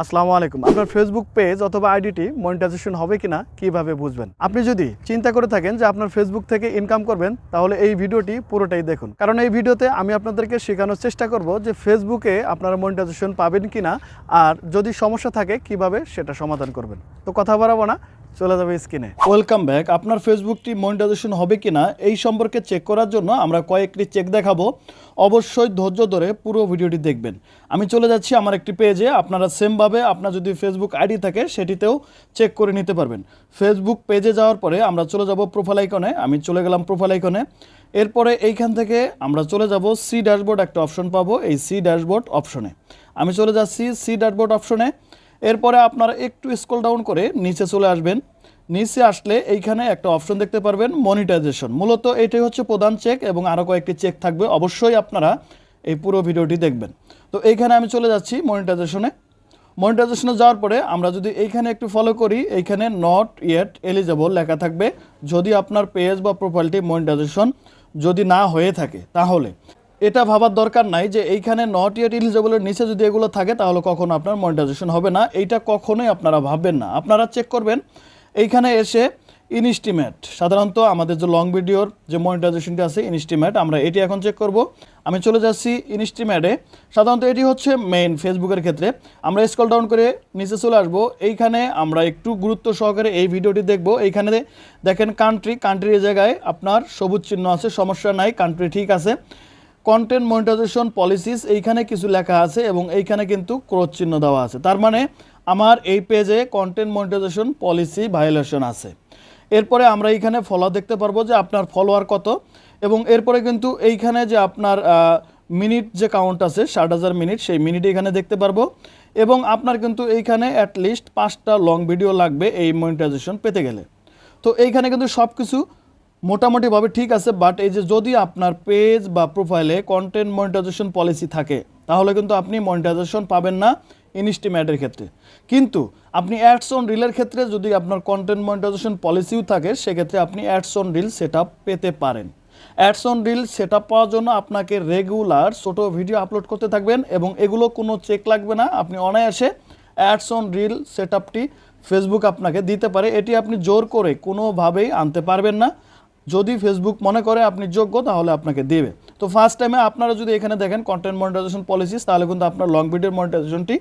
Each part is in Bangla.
আসসালামু আলাইকুম। আপনার ফেসবুক পেজ অথবা আইডিটি মনিটাইজেশন হবে কিনা, কীভাবে বুঝবেন? আপনি যদি চিন্তা করে থাকেন যে আপনার ফেসবুক থেকে ইনকাম করবেন, তাহলে এই ভিডিওটি পুরোটাই দেখুন। কারণ এই ভিডিওতে আমি আপনাদেরকে শেখানোর চেষ্টা করব যে ফেসবুকে আপনারা মনিটাইজেশন পাবেন কিনা, আর যদি সমস্যা থাকে, কীভাবে সেটা সমাধান করবেন। তো কথা বাড়াবো না চলে যাবে স্ক্রিনে। ওয়েলকাম ব্যাক আপনার ফেসবুকটি মনিটাইজেশন হবে কিনা, এই সম্পর্কে চেক করার জন্য আমরা কয়েকটি চেক দেখাবো। অবশ্যই ধৈর্য ধরে পুরো ভিডিওটি দেখবেন। আমি চলে যাচ্ছি আমার একটি পেজে আপনারা সেমভাবে আপনার যদি ফেসবুক আইডি থাকে, সেটিতেও চেক করে নিতে পারবেন। ফেসবুক পেজে যাওয়ার পরে আমরা চলে যাব প্রোফাইল আইকনে আমি চলে গেলাম প্রোফাইল আইকনে এরপরে এইখান থেকে আমরা চলে যাব সি ড্যাশবোর্ড একটা অপশন পাবো, এই সি ড্যাশবোর্ড অপশনে আমি চলে যাচ্ছি সি ড্যাশবোর্ড অপশনে এরপরে আপনারা একটু স্ক্রল ডাউন করে নিচে চলে আসবেন। নিচে আসলে এইখানে একটা অপশন দেখতে পারবেন মনিটাইজেশন মূলত এটাই হচ্ছে প্রধান চেক এবং আরও কয়েকটি চেক থাকবে। অবশ্যই আপনারা এই পুরো ভিডিওটি দেখবেন। তো এইখানে আমি চলে যাচ্ছি মনিটাইজেশনে মনিটাইজেশনে যাওয়ার পরে আমরা যদি এইখানে একটু ফলো করি, এইখানে নট ইয়েট এলিজেবল লেখা থাকবে। যদি আপনার পেজ বা প্রোফাইলটি মনিটাইজেশন যদি না হয়ে থাকে, তাহলে এটা ভাবার দরকার নাই যে এইখানে নট ইয়েট এলিজেবলের নিচে যদি এগুলো থাকে, তাহলে কখনো আপনার মনিটাইজেশন হবে না। এইটা কখনোই আপনারা ভাববেন না। আপনারা চেক করবেন, এইখানে এসে ইনস্টিমেট সাধারণত আমাদের যে লং ভিডিওর যে মনিটাইজেশনটি আছে ইনস্টিমেট আমরা এটি এখন চেক করব। আমি চলে যাচ্ছি ইনস্টিমেটে সাধারণত এটি হচ্ছে মেইন ফেসবুকের ক্ষেত্রে। আমরা স্কল ডাউন করে নিচে চলে আসব। এইখানে আমরা একটু গুরুত্ব সহকারে এই ভিডিওটি দেখব। এইখানে দেখেন কান্ট্রি কান্ট্রির জায়গায় আপনার সবুজ চিহ্ন আছে, সমস্যা নাই কান্ট্রি ঠিক আছে। কন্টেন্ট মনিটাইজেশন পলিসিস এইখানে কিছু লেখা আছে এবং এইখানে কিন্তু ক্রোধ চিহ্ন দেওয়া আছে। তার মানে আমার এই পেজে কন্টেন্ট মনিটাইজেশন পলিসি ভায়োলেশন আছে। এরপরে আমরা এইখানে ফলো দেখতে পারব যে আপনার ফলোয়ার কত এবং এরপরে কিন্তু এইখানে যে আপনার মিনিট যে কাউন্ট আছে, ষাট হাজার মিনিট সেই মিনিট এখানে দেখতে পারব এবং আপনার কিন্তু এইখানে অ্যাটলিস্ট পাঁচটা লং ভিডিও লাগবে এই মনিটাইজেশন পেতে গেলে। তো এইখানে কিন্তু সব কিছু মোটামুটিভাবে ঠিক আছে বাট এই যে যদি আপনার পেজ বা প্রোফাইলে কন্টেন্ট মনিটাইজেশন পলিসি থাকে, তাহলে কিন্তু আপনি মনিটাইজেশন পাবেন না ইনস্টিমেটের ক্ষেত্রে। কিন্তু আপনি অ্যাডস অন রিলের ক্ষেত্রে যদি আপনার কন্টেন্ট মনিটাইজেশন পলিসিও থাকে, সেক্ষেত্রে আপনি অ্যাডস অন রিল সেট পেতে পারেন। অ্যাডস অন রিল সেট পাওয়ার জন্য আপনাকে রেগুলার ছোট ভিডিও আপলোড করতে থাকবেন এবং এগুলো কোনো চেক লাগবে না। আপনি অনায়াসে ads on reel set Facebook আপনাকে দিতে পারে। এটি আপনি জোর করে কোনোভাবেই আনতে পারবেন না। যদি ফেসবুক মনে করে আপনি যোগ্য, তাহলে আপনাকে দেবে। তো ফার্স্ট টাইমে আপনারা যদি এখানে দেখেন কন্টেন্ট মনিটাইজেশন পলিসিস তাহলে কিন্তু আপনার লং ভিডিওর মনিটাইজেশনটি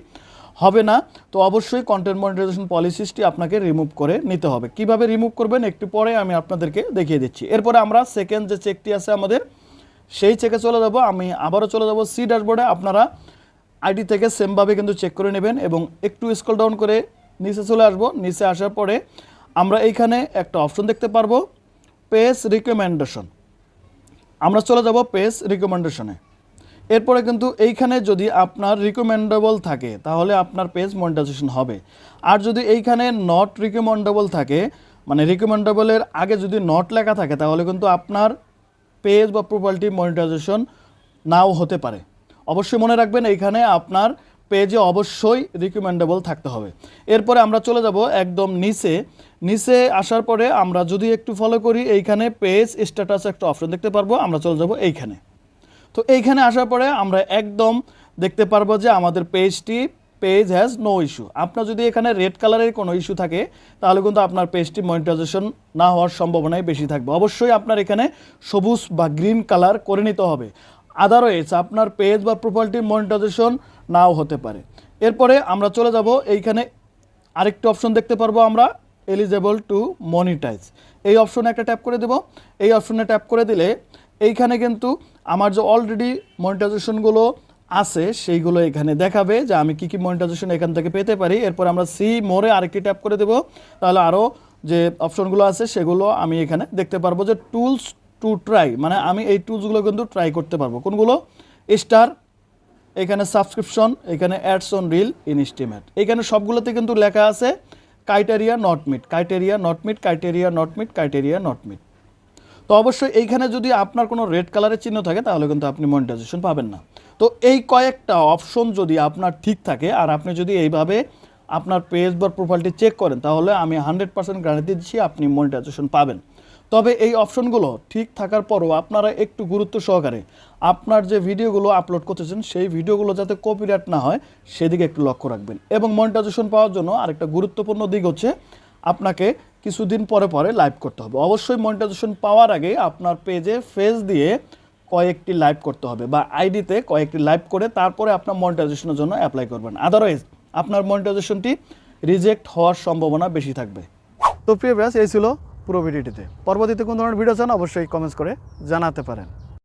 হবে না। তো অবশ্যই কন্টেন্ট মনিটাইজেশন পলিসিসটি আপনাকে রিমুভ করে নিতে হবে। কীভাবে রিমুভ করবেন একটু পরে আমি আপনাদেরকে দেখিয়ে দিচ্ছি। এরপরে আমরা সেকেন্ড যে চেকটি আছে আমাদের, সেই চেকে চলে যাব। আমি আবারও চলে যাব সি ড্যাশবোর্ডে আপনারা আইডি থেকে সেমভাবে কিন্তু চেক করে নেবেন এবং একটু স্ক্রল ডাউন করে নিচে চলে আসব। নিচে আসার পরে আমরা এইখানে একটা অপশন দেখতে পারব। Page recommendation. আমরা চলে যাব পেজ রিকমেন্ডেশনে। এরপরে কিন্তু এইখানে যদি আপনার রিকমেন্ডেবল থাকে, তাহলে আপনার পেজ মনিটাইজেশন হবে। আর যদি এইখানে নট রিকমেন্ডেবল থাকে মানে রিকমেন্ডেবলের আগে যদি নট লেখা থাকে, তাহলে কিন্তু আপনার পেজ বা প্রোফাইলটি মনিটাইজেশন নাও হতে পারে। অবশ্যই মনে রাখবেন, এইখানে আপনার পেজে অবশ্যই রিকমেন্ডেবল থাকতে হবে। এরপরে আমরা চলে যাব একদম নিচে। নিচে আসার পরে আমরা যদি একটু ফলো করি, এইখানে পেজ স্ট্যাটাস একটা অপশন দেখতে পারব, আমরা চলে যাব এইখানে। তো এইখানে আসার পরে আমরা একদম দেখতে পারব যে আমাদের পেজটি পেজ হ্যাজ নো ইস্যু আপনার যদি এখানে রেড কালারের কোনো ইস্যু থাকে, তাহলে কিন্তু আপনার পেজটি মনিটাইজেশন না হওয়ার সম্ভাবনাই বেশি থাকবে। অবশ্যই আপনার এখানে সবুজ বা গ্রিন কালার করে নিতে হবে। আদারওয়াইজ আপনার পেজ বা প্রোফাইলটির মনিটাইজেশন নাও হতে পারে। এরপরে আমরা চলে যাব, এইখানে আরেকটি অপশন দেখতে পারব আমরা এলিজেবল টু মনিটাইজ এই অপশনে একটা ট্যাপ করে দেব। এই অপশনে ট্যাপ করে দিলে এইখানে কিন্তু আমার যে অলরেডি মনিটাইজেশনগুলো আছে, সেইগুলো এখানে দেখাবে যে আমি কি কি মনিটাইজেশন এখান থেকে পেতে পারি। এরপর আমরা সি মোড়ে আরেকটি ট্যাপ করে দেব। তাহলে আরও যে অপশনগুলো আছে, সেগুলো আমি এখানে দেখতে পারব যে টুলস টু ট্রাই মানে আমি এই টুলসগুলো কিন্তু ট্রাই করতে পারব। কোনগুলো? স্টার এখানে সাবস্ক্রিপশন এখানে অ্যাডস অন রিল ইনস্টিমেট এখানে সবগুলোতে কিন্তু লেখা আছে criteria not meet criteria not meet criteria not meet criteria not meet তো অবশ্যই এইখানে যদি আপনার কোনো রেড কালারের চিহ্ন থাকে, তাহলে কিন্তু আপনি মনিটাইজেশন পাবেন না। তো এই কয়েকটা অপশন যদি আপনার ঠিক থাকে, আর আপনি যদি এইভাবে আপনার পেজ বা প্রোফাইলটি চেক করেন, তাহলে আমি হান্ড্রেড পার্সেন্ট গ্যারান্টি দিচ্ছি আপনি মনিটাইজেশন পাবেন। তবে এই অপশনগুলো ঠিক থাকার পরও আপনারা একটু গুরুত্ব সহকারে আপনার যে ভিডিওগুলো আপলোড করতেছেন, সেই ভিডিওগুলো যাতে কপিরাইট না হয়, সেদিকে একটু লক্ষ্য রাখবেন। এবং মনিটাইজেশন পাওয়ার জন্য আরেকটা গুরুত্বপূর্ণ দিক হচ্ছে আপনাকে কিছুদিন পরে পরে লাইভ করতে হবে। অবশ্যই মনিটাইজেশন পাওয়ার আগে আপনার পেজে ফেস দিয়ে কয়েকটি লাইভ করতে হবে বা আইডিতে কয়েকটি লাইভ করে তারপরে আপনার মনিটাইজেশনের জন্য অ্যাপ্লাই করবেন। আদারওয়াইজ আপনার মনিটাইজেশনটি রিজেক্ট হওয়ার সম্ভাবনা বেশি থাকবে। তো প্রিয় ব্যাস এই ছিল পুরো ভিডিওটিতে। পরবর্তীতে কোন ধরনের ভিডিও চান অবশ্যই কমেন্টস করে জানাতে পারেন।